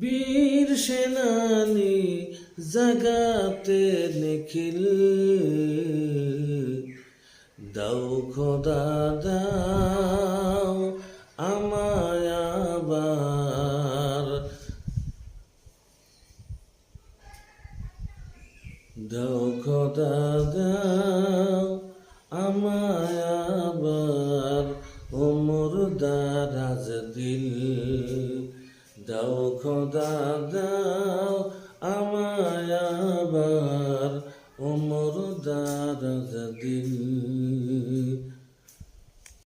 বীর সেনানি জাগাতে নিখিল। দাও খোদা দাও আমায় দাও খোদা দাও ওমর দারাজ দিল। দাও খোদা দাও আমায় আবার অমর দারাজ দিল।